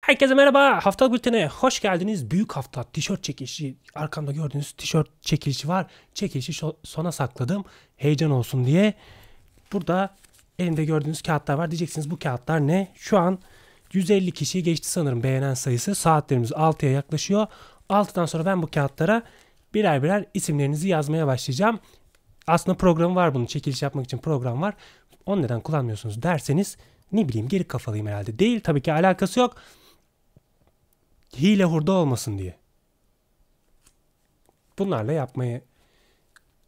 Herkese merhaba. Haftalık bültene hoş geldiniz. Büyük hafta tişört çekilişi. Arkamda gördüğünüz tişört çekilişi var. Çekilişi sona sakladım. Heyecan olsun diye. Burada elimde gördüğünüz kağıtlar var. Diyeceksiniz bu kağıtlar ne? Şu an 150 kişiyi geçti sanırım beğenen sayısı. Saatlerimiz 6'ya yaklaşıyor. 6'dan sonra ben bu kağıtlara birer birer isimlerinizi yazmaya başlayacağım. Aslında programı var bunun. Çekiliş yapmak için program var. Onu neden kullanmıyorsunuz derseniz ne bileyim geri kafalıyım herhalde. Değil tabii ki alakası yok. Hile hurda olmasın diye. Bunlarla yapmayı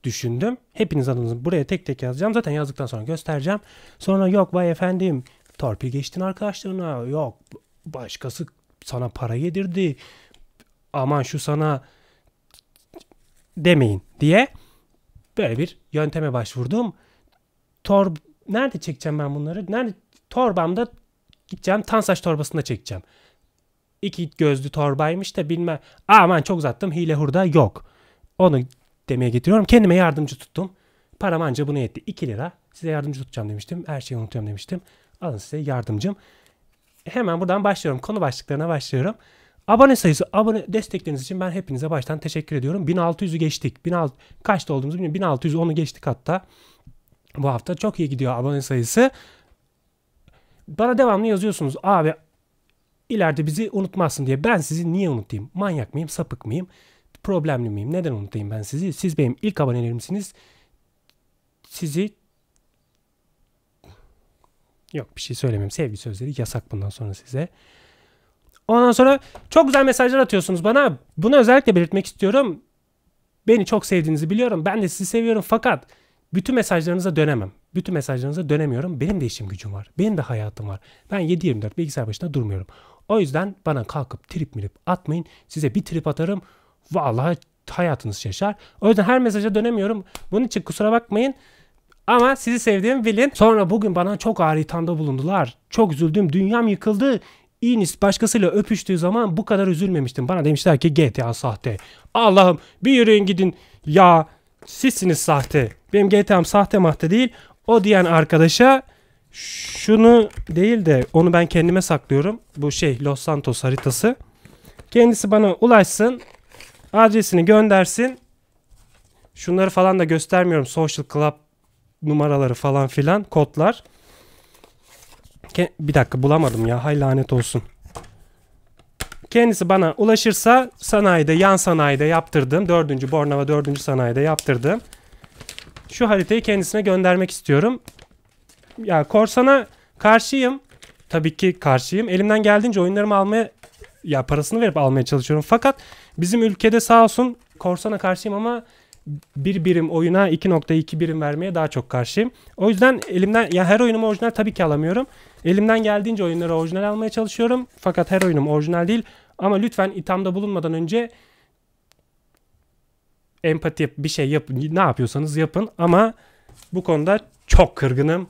düşündüm. Hepiniz adınızı buraya tek tek yazacağım. Zaten yazdıktan sonra göstereceğim. Sonra yok vay efendim torpil geçtin arkadaşlarına. Yok başkası sana para yedirdi. Aman şu sana demeyin diye böyle bir yönteme başvurdum. Tor nerede çekeceğim ben bunları? Nerede torbamda gideceğim Tansaç torbasında çekeceğim. İki gözlü torbaymış da bilmem. Aman çok uzattım hile hurda yok. Onu demeye getiriyorum. Kendime yardımcı tuttum. Param anca buna yetti. 2 lira. Size yardımcı tutacağım demiştim. Her şeyi unutuyorum demiştim. Alın size yardımcım. Hemen buradan başlıyorum. Konu başlıklarına başlıyorum. Abone sayısı, abone destekleriniz için ben hepinize baştan teşekkür ediyorum. 1600'ü geçtik. 1600 kaçta olduğumuzu bilmiyorum. 1600 onu geçtik hatta. Bu hafta çok iyi gidiyor abone sayısı. Bana devamlı yazıyorsunuz. Abi ileride bizi unutmazsın diye. Ben sizi niye unutayım? Manyak mıyım? Sapık mıyım? Problemli miyim? Neden unutayım ben sizi? Siz benim ilk abonelerimsiniz. Sizi Yok bir şey söylemeyeyim. Sevgi sözleri yasak bundan sonra size. Ondan sonra çok güzel mesajlar atıyorsunuz bana. Bunu özellikle belirtmek istiyorum. Beni çok sevdiğinizi biliyorum. Ben de sizi seviyorum fakat bütün mesajlarınıza dönemem. Bütün mesajlarınıza dönemiyorum. Benim de işim gücüm var. Benim de hayatım var. Ben 7-24 bilgisayar başında durmuyorum. O yüzden bana kalkıp trip mirip atmayın. Size bir trip atarım. Vallahi hayatınız şaşar. O yüzden her mesaja dönemiyorum. Bunun için kusura bakmayın. Ama sizi sevdiğimi bilin. Sonra bugün bana çok ağır ithamda bulundular. Çok üzüldüm. Dünyam yıkıldı. Enis başkasıyla öpüştüğü zaman bu kadar üzülmemiştim. Bana demişler ki GTA sahte. Allah'ım bir yürüyün gidin. Ya sizsiniz sahte. Benim GTA'm sahte mahte değil. O diyen arkadaşa şunu değil de onu ben kendime saklıyorum. Bu şey Los Santos haritası. Kendisi bana ulaşsın. Adresini göndersin. Şunları falan da göstermiyorum. Social Club numaraları falan filan kodlar. Bir dakika bulamadım ya. Hay lanet olsun. Kendisi bana ulaşırsa sanayide, yan sanayide yaptırdım. Dördüncü Bornova dördüncü sanayide yaptırdım. Şu haritayı kendisine göndermek istiyorum. Ya korsana karşıyım. Tabii ki karşıyım. Elimden geldiğince oyunlarımı almaya ya parasını verip almaya çalışıyorum. Fakat bizim ülkede sağ olsun korsana karşıyım ama bir birim oyuna 2.2 birim vermeye daha çok karşıyım. O yüzden elimden ya her oyunumu orijinal tabii ki alamıyorum. Elimden geldiğince oyunları orijinal almaya çalışıyorum. Fakat her oyunum orijinal değil. Ama lütfen ithamda bulunmadan önce empati bir şey yapın. Ne yapıyorsanız yapın. Ama bu konuda çok kırgınım.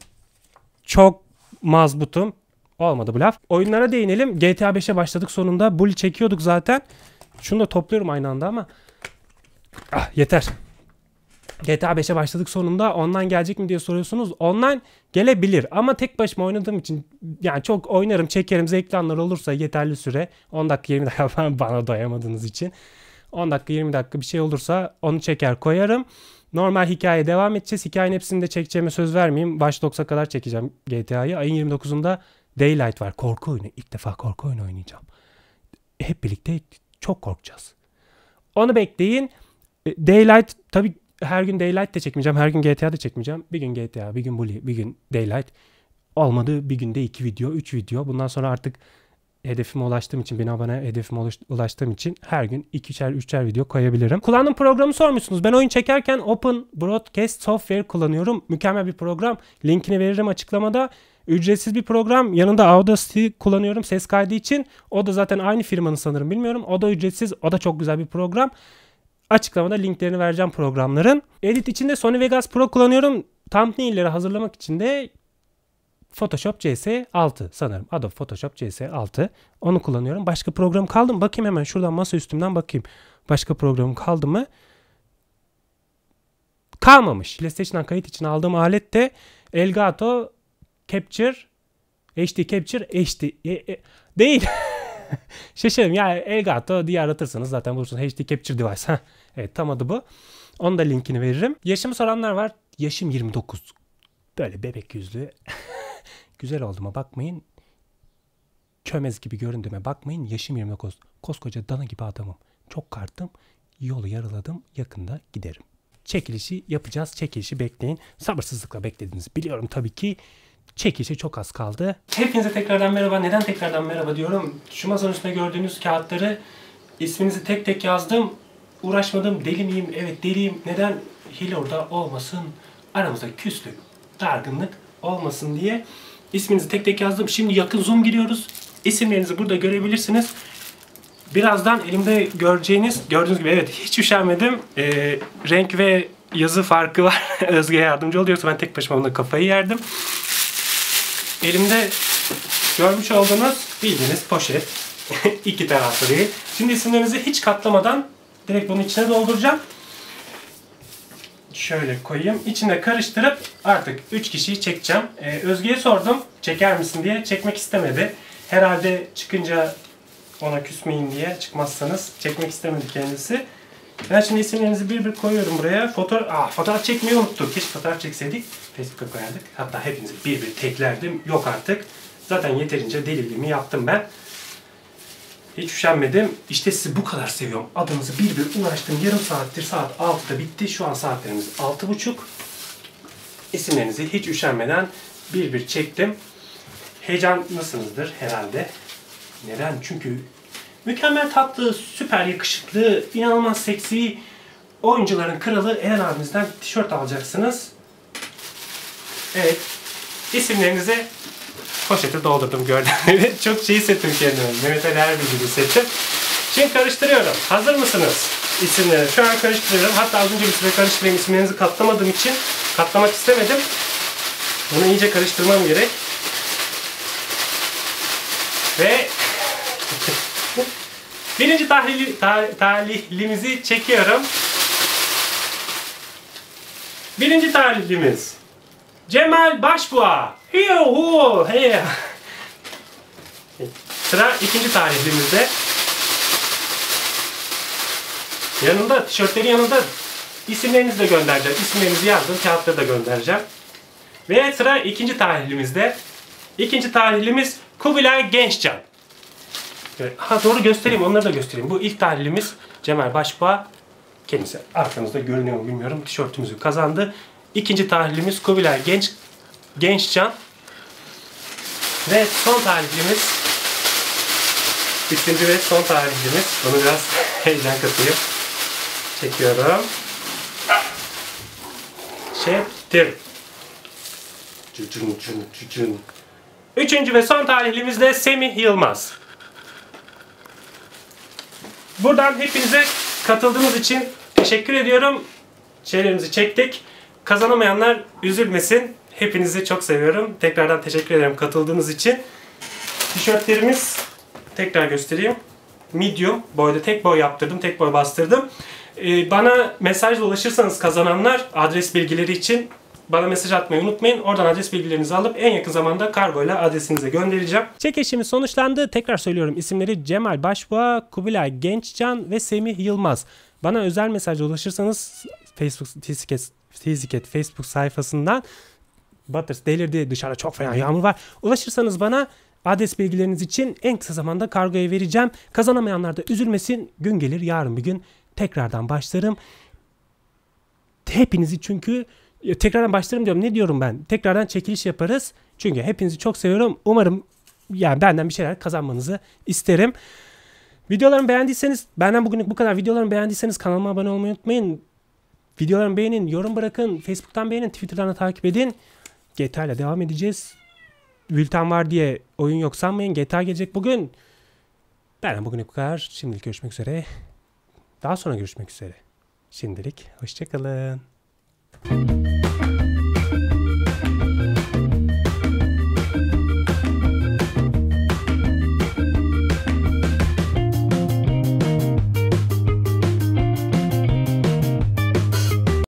Çok mazbutum. Olmadı bu laf. Oyunlara değinelim. GTA 5'e başladık sonunda. Bully çekiyorduk zaten. Şunu da topluyorum aynı anda ama. Ah yeter. GTA 5'e başladık sonunda. Online gelecek mi diye soruyorsunuz. Online gelebilir ama tek başıma oynadığım için yani çok oynarım, çekerim, zevkli anlar olursa yeterli süre 10 dakika 20 dakika falan bana doyamadığınız için 10 dakika 20 dakika bir şey olursa onu çeker koyarım. Normal hikaye devam edeceğiz. Hikayenin hepsini de çekeceğime söz vermeyeyim. Baş 90'a kadar çekeceğim GTA'yı. Ayın 29'unda Daylight var. Korku oyunu. İlk defa korku oyunu oynayacağım. Hep birlikte çok korkacağız. Onu bekleyin. Daylight tabii her gün Daylight de çekmeyeceğim. Her gün GTA da çekmeyeceğim. Bir gün GTA, bir gün Bully, bir gün Daylight. Olmadı bir günde iki video, üç video. Bundan sonra artık hedefime ulaştığım için, bin abone hedefime ulaş- ulaştığım için her gün ikişer, üçer video koyabilirim. Kullandığım programı sormuşsunuz. Ben oyun çekerken Open Broadcast Software kullanıyorum. Mükemmel bir program. Linkini veririm açıklamada. Ücretsiz bir program. Yanında Audacity kullanıyorum ses kaydı için. O da zaten aynı firmanın sanırım bilmiyorum. O da ücretsiz. O da çok güzel bir program. Açıklamada linklerini vereceğim programların. Edit için de Sony Vegas Pro kullanıyorum. Thumbnail'leri hazırlamak için de Photoshop CS6 sanırım. Adobe Photoshop CS6. Onu kullanıyorum. Başka program kaldı mı? Bakayım hemen şuradan masa üstümden bakayım. Başka program kaldı mı? Kalmamış. PlayStation'dan kayıt için aldığım alet de Elgato Capture HD Capture HD e, e, değil. Şaşırdım ya Elgato diye aratırsanız zaten bulursunuz HD Capture Device. Evet tam adı bu. Onun da linkini veririm. Yaşımı soranlar var. Yaşım 29. Böyle bebek yüzlü. Güzel olduğuma bakmayın. Çömez gibi göründüğüme bakmayın. Yaşım 29. Koskoca dana gibi adamım. Çok karttım. Yolu yarıladım. Yakında giderim. Çekilişi yapacağız. Çekilişi bekleyin. Sabırsızlıkla beklediğinizi biliyorum tabii ki. Çekilişe çok az kaldı. Hepinize tekrardan merhaba. Neden tekrardan merhaba diyorum? Şu masanın üstünde gördüğünüz kağıtları isminizi tek tek yazdım. Uğraşmadım. Deli miyim? Evet deliyim. Neden? Hile orada olmasın. Aramızda küslük, dargınlık olmasın diye isminizi tek tek yazdım. Şimdi yakın zoom giriyoruz. İsimlerinizi burada görebilirsiniz. Birazdan elimde göreceğiniz, gördüğünüz gibi evet hiç üşenmedim. Ee, renk ve yazı farkı var. Özge yardımcı oluyorsa ben tek başıma buna kafayı yerdim. Elimde görmüş olduğunuz bildiğiniz poşet. iki taraflı değil. Şimdi isimlerinizi hiç katlamadan direkt bunun içine dolduracağım. Şöyle koyayım. İçine karıştırıp artık 3 kişiyi çekeceğim. Ee, Özge'ye sordum çeker misin diye. Çekmek istemedi. Herhalde çıkınca ona küsmeyin diye çıkmazsanız çekmek istemedi kendisi. Ben şimdi isimlerinizi bir bir koyuyorum buraya. Foto Aa, fotoğraf çekmeyi unuttuk. Keşke fotoğraf çekseydik. Facebook'a koyardık. Hatta hepinizi bir bir teklerdim. Yok artık. Zaten yeterince deliliğimi yaptım ben. Hiç üşenmedim. İşte sizi bu kadar seviyorum. Adınızı bir bir uğraştım. Yarım saattir saat 6'da bitti. Şu an saatlerimiz 6.30. İsimlerinizi hiç üşenmeden bir bir çektim. Heyecanlısınızdır herhalde. Neden? Çünkü mükemmel tatlı, süper yakışıklı, inanılmaz seksi oyuncuların kralı Eren abimizden tişört alacaksınız. Evet. İsimlerinizi poşete doldurdum gördüğünüz gibi. Çok şey hissettim kendimi. Mehmet Ali Erbil gibi hissettim. Şimdi karıştırıyorum. Hazır mısınız? İsimleri. Şu an karıştırıyorum. Hatta az önce bir süre karıştırayım. İsimlerinizi katlamadığım için katlamak istemedim. Bunu iyice karıştırmam gerek. Ve birinci tahlili, ta, talihlimizi çekiyorum. Birinci talihlimiz Cemal Başbuğa. Yuhu, hey. Sıra ikinci tarihimizde. Yanında, tişörtlerin yanında isimlerinizi de göndereceğim. İsimlerinizi yazdım, kağıtları da göndereceğim. Ve sıra ikinci tarihimizde. İkinci tarihlimiz Kubilay Gençcan. Ha doğru göstereyim, onları da göstereyim. Bu ilk tarihlimiz Cemal Başbuğa. Kendisi arkamızda görünüyor mu bilmiyorum. Tişörtümüzü kazandı. İkinci tarihlimiz Kubilay Genç Gençcan. Ve son tarihlimiz üçüncü ve son tarihlimiz. Onu biraz heyecan katayım. Çekiyorum. Çektim. Cücün. Üçüncü ve son tarihlimiz de Semih Yılmaz. Buradan hepinize katıldığınız için teşekkür ediyorum. Şeylerimizi çektik. Kazanamayanlar üzülmesin. Hepinizi çok seviyorum. Tekrardan teşekkür ederim katıldığınız için. Tişörtlerimiz tekrar göstereyim. Medium boyda tek boy yaptırdım. Tek boy bastırdım. Ee, bana mesajla ulaşırsanız kazananlar adres bilgileri için bana mesaj atmayı unutmayın. Oradan adres bilgilerinizi alıp en yakın zamanda kargoyla adresinize göndereceğim. Çekişimiz sonuçlandı. Tekrar söylüyorum isimleri Cemal Başboğa, Kubilay Gençcan ve Semih Yılmaz. Bana özel mesajla ulaşırsanız Facebook Tiziket, Tiziket Facebook sayfasından Butters delirdi dışarıda çok fena yağmur var. Ulaşırsanız bana adres bilgileriniz için en kısa zamanda kargoya vereceğim. Kazanamayanlar da üzülmesin. Gün gelir yarın bir gün tekrardan başlarım. Hepinizi çünkü tekrardan başlarım diyorum. Ne diyorum ben? Tekrardan çekiliş yaparız. Çünkü hepinizi çok seviyorum. Umarım yani benden bir şeyler kazanmanızı isterim. Videolarımı beğendiyseniz, benden bugünlük bu kadar. Videolarımı beğendiyseniz kanalıma abone olmayı unutmayın. Videolarımı beğenin, yorum bırakın, Facebook'tan beğenin, Twitter'dan da takip edin. GTA ile devam edeceğiz. Bülten var diye oyun yok sanmayın. GTA gelecek bugün. Benden bugünlük bu kadar. Şimdilik görüşmek üzere. Daha sonra görüşmek üzere. Şimdilik hoşçakalın. Thank you.